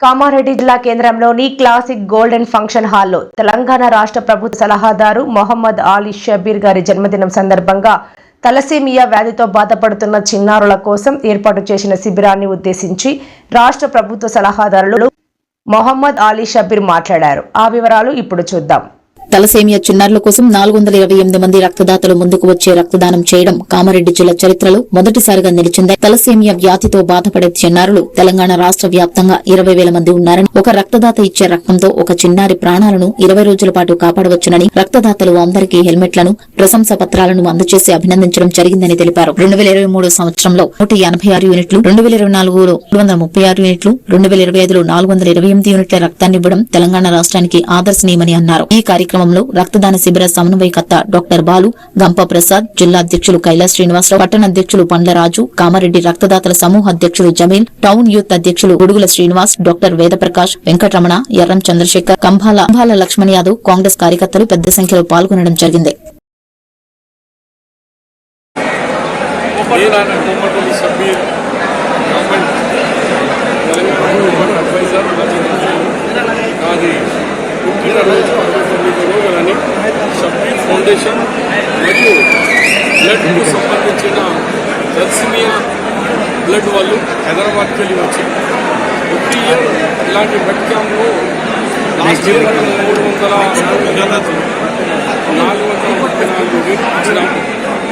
కామారెడ్డి జిల్లా కేంద్రంలోని classic golden function హాల్లో తెలంగాణ రాష్ట్ర ప్రభుత్వ సలహాదారు మొహమ్మద్ ఆలీ షబీర్ గారి జన్మదినం సందర్భంగా తలసేమియా వ్యాధితో బాధపడుతున్న చిన్నారుల కోసం ఏర్పాటు చేసిన శిబిరాన్ని ఉద్దేశించి రాష్ట్ర ప్రభుత్వ సలహాదారులు మొహమ్మద్ ఆలీ షబీర్ మాట్లాడారు. ఆ వివరాలు ఇప్పుడు చూద్దాం. తలసేమియా చిన్నారుల కోసం నాలుగు వందల ఇరవై ఎనిమిది మంది రక్తదాతలు ముందుకు వచ్చే రక్తదానం చేయడం కామారెడ్డి జిల్లా చరిత్రలో మొదటిసారిగా నిలిచింది తలసేమియా వ్యాధితో బాధపడే చిన్నారులు తెలంగాణ రాష్ట్ర వ్యాప్తంగా ఇరవై వేల మంది ఉన్నారని ఒక రక్తదాత ఇచ్చే రక్తంతో ఒక చిన్నారి ప్రాణాలను ఇరవై రోజుల పాటు కాపాడవచ్చునని రక్తదాతలు అందరికీ హెల్మెట్లను ప్రశంసా పత్రాలను అందజేసి అభినందించడం జరిగిందని తెలిపారు. రెండు వేల ఇరవై మూడు సంవత్సరంలో నూట ఎనభై ఆరు యూనిట్లు రెండు వేల ఇరవై నాలుగులో మూడు వందల ముప్పై ఆరు యూనిట్లు రెండు వేల ఇరవై ఐదులో నాలుగు వందల ఇరవై ఎనిమిది యూనిట్ల రక్తాన్ని ఇవ్వడం తెలంగాణ రాష్ట్రానికి ఆదర్శనీయమని అన్నారు. ఈ కార్యక్రమం కార్యక్రమంలో రక్తదాన శిబిర సమన్వయకర్త డాక్టర్ బాలు గంప ప్రసాద్ జిల్లా అధ్యక్షులు కైలాస్ శ్రీనివాసరావు పట్టణ అధ్యక్షులు పండ్లరాజు కామారెడ్డి రక్తదాతల సమూహ అధ్యక్షులు జమీల్ టౌన్ యూత్ అధ్యక్షులు గుడుగుల శ్రీనివాస్ డాక్టర్ వేదప్రకాష్ వెంకటరమణ ఎర్రం చంద్రశేఖర్ కంభాల కంభాల లక్ష్మణ్ యాదవ్ కాంగ్రెస్ కార్యకర్తలు పెద్ద సంఖ్యలో పాల్గొనడం జరిగింది. గవర్నమెంట్ తెలంగాణ గవర్నమెంట్ అడ్వైజర్ నాది పుట్టినరోజు అరవై తొమ్మిది రోజులని షబీర్ ఫౌండేషన్ మరియు బ్లడ్కు సంబంధించిన జల్సిమియా బ్లడ్ వాళ్ళు హైదరాబాద్కి వెళ్ళి వచ్చి ప్రతి ఇయర్ ఇలాంటి బ్లడ్ క్యాంప్లో లాస్ట్ ఇయర్ మూడు వందల నాలుగు వందల ముప్పై నాలుగు యూనిట్ ఇచ్చినాము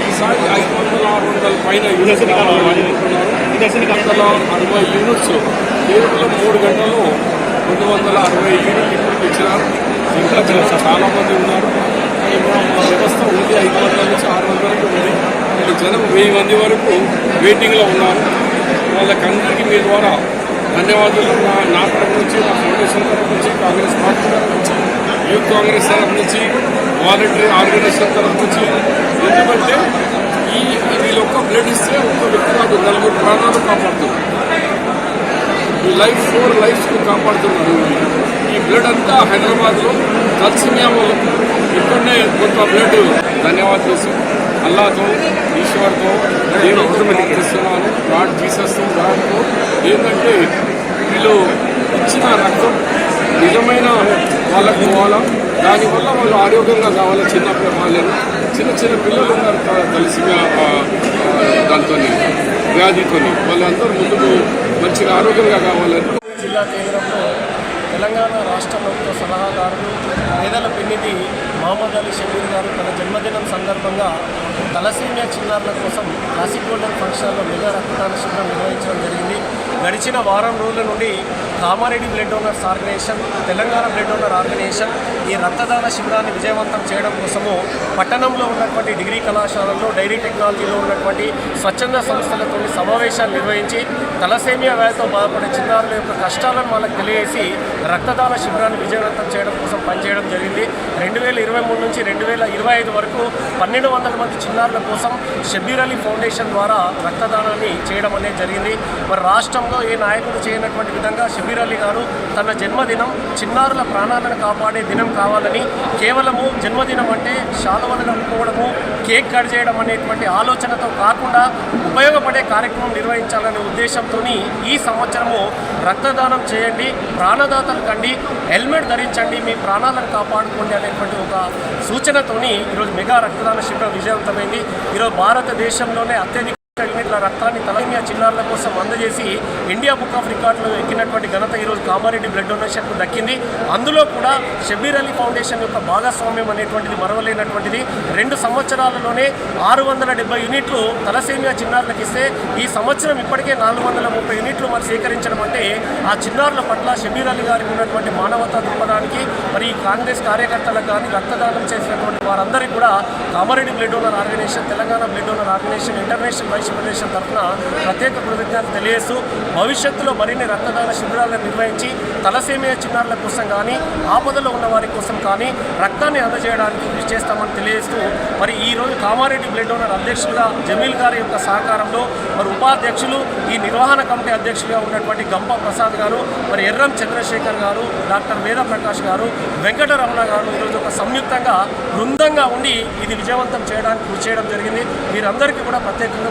ఈసారి ఐదు వందల ఆరు వందల పైన యూనిట్స్ వందల అరవై యూనిట్స్ కేవలం మూడు గంటల్లో రెండు వందల అరవై యూనిట్ ఇప్పుడు ఇచ్చినారు. ఇంకా చాలా మంది ఉన్నారు కానీ మా మా వ్యవస్థ ఉంది ఐదు వందల నుంచి ఆరు వందలకి ఉంది ఇక్కడ జనం వెయ్యి మంది వరకు వెయిటింగ్లో ఉన్నారు. వాళ్ళకందరికీ మీ ద్వారా ధన్యవాదాలు. నా నా తరఫు నుంచి నా ఫౌండేషన్ తరపు నుంచి కాంగ్రెస్ పార్టీ తరఫు నుంచి యూత్ కాంగ్రెస్ తరపు నుంచి వాలంటరీ ఆర్గనైజేషన్ తరపు నుంచి. ఎందుకంటే ఈ వీళ్ళు ఒక్క బ్లడ్ ఇస్తే ఒక్క వ్యక్తి కాదు నలుగురు ప్రాణాలు కాపాడుతున్నారు. ఈ లైఫ్ ఫోర్ లైఫ్స్ కాపాడుతున్నారు. ఈ బ్లడ్ అంతా హైదరాబాద్లో తత్సమయం ఇక్కడనే కొంత బ్లడ్ ధన్యవాదాలు. చేసి అల్లాతో ఈశ్వర్తో దేవుడితో ప్రార్థిస్తున్నాను గాడ్ జీసస్తో గాడ్తో. ఏంటంటే వీళ్ళు ఇచ్చిన రక్తం నిజమైన వాళ్ళకు పోవాలా? దానివల్ల వాళ్ళు ఆరోగ్యంగా కావాలి? చిన్న వాళ్ళని? చిన్న చిన్న పిల్లలు ఉన్నారు కలిసి దాంతో వ్యాధితో వాళ్ళందరూ ముందుకు మంచిగా ఆరోగ్యంగా కావాలని. జిల్లా కేంద్రంలో తెలంగాణ రాష్ట్ర ప్రభుత్వ సలహాదారులు పేదల పెన్నిధి మహమ్మద్ అలీ షబీర్ గారు తన జన్మదినం సందర్భంగా తలసీమియా చిన్నారుల కోసం క్లాసిక్ గోల్డెన్ ఫంక్షన్లో మెగా రక్తదాన శిబిరం నిర్వహించడం జరిగింది. గడిచిన వారం రోజుల నుండి Kamareddy blood donors organisation Telangana blood donor organisation ఈ రక్తదాన శిబిరాన్ని విజయవంతం చేయడం కోసము పట్టణంలో ఉన్నటువంటి డిగ్రీ కళాశాలల్లో డైరీ టెక్నాలజీలో ఉన్నటువంటి స్వచ్ఛంద సంస్థలతో సమావేశాలు నిర్వహించి తలసేమియా వ్యాధితో బాధపడే చిన్నారుల యొక్క కష్టాలను వాళ్ళకి తెలియజేసి రక్తదాన శిబిరాన్ని విజయవంతం చేయడం కోసం పనిచేయడం జరిగింది. రెండు వేల ఇరవై మూడు నుంచి రెండు వేల ఇరవై ఐదు వరకు పన్నెండు వందల మంది చిన్నారుల కోసం షబీర్ అలీ ఫౌండేషన్ ద్వారా రక్తదానాన్ని చేయడం అనేది జరిగింది. మరి రాష్ట్రంలో ఏ నాయకుడు చేయనటువంటి విధంగా షబ్బీర్ అలీ గారు తన జన్మదినం చిన్నారుల ప్రాణాలను కాపాడే దినం కావాలని కేవలము జన్మదినం అంటే శాలువలను అనుకోవడము కేక్ కట్ చేయడం అనేటువంటి ఆలోచనతో కాకుండా ఉపయోగపడే కార్యక్రమం నిర్వహించాలనే ఉద్దేశంతో ఈ సంవత్సరము రక్తదానం చేయండి ప్రాణదాతలు కండి హెల్మెట్ ధరించండి మీ ప్రాణాలను కాపాడుకోండి అనేటువంటి ఒక సూచనతోని ఈరోజు మెగా రక్తదాన శిబిరం విజయవంతమైంది. ఈరోజు భారతదేశంలోనే అత్యధిక రక్తాన్ని తలమియా చిన్నారుల కోసం అందజేసి ఇండియా బుక్ ఆఫ్ రికార్డులో ఎక్కినటువంటి ఘనత ఈరోజు కామారెడ్డి బ్లడ్ డొనేషన్కు దక్కింది. అందులో కూడా షబీర్ అలీ ఫౌండేషన్ యొక్క భాగస్వామ్యం అనేటువంటిది మరవలేనటువంటిది. రెండు సంవత్సరాలలోనే ఆరు వందల డెబ్బై యూనిట్లు తలసేమియా చిన్నారులకు ఇస్తే ఈ సంవత్సరం ఇప్పటికే నాలుగు వందల ముప్పై యూనిట్లు మరి సేకరించడం అంటే ఆ చిన్నారుల పట్ల షబీర్ అలీ గారికి ఉన్నటువంటి మానవతా దృక్పథానికి మరి ఈ కాంగ్రెస్ కార్యకర్తలకు కానీ రక్తదానం చేసినటువంటి వారందరికీ కూడా Kamareddy blood donor organisation Telangana blood donor organisation international vice federation తరఫున ప్రత్యేక కృతజ్ఞతలు తెలియజేస్తూ భవిష్యత్తులో మరిన్ని రక్తదాన శిబిరాలను నిర్వహించి తలసేమియా చిన్నారుల కోసం కానీ ఆపదలో ఉన్న వారి కోసం కానీ రక్తాన్ని అందజేయడానికి కృషి చేస్తామని తెలియజేస్తూ మరి ఈ రోజు కామారెడ్డి బ్లడ్ డోనర్ అధ్యక్షులుగా జమీల్ గారి యొక్క సహకారంలో మరి ఉపాధ్యక్షులు ఈ నిర్వహణ కమిటీ అధ్యక్షులుగా ఉన్నటువంటి గంప ప్రసాద్ గారు మరి ఎర్రం చంద్రశేఖర్ గారు డాక్టర్ వేద ప్రకాష్ గారు వెంకటరమణ గారు ఈరోజు ఒక సంయుక్తంగా బృందంగా ఉండి ఇది విజయవంతం చేయడానికి కృషి చేయడం జరిగింది. మీరందరికీ కూడా ప్రత్యేకంగా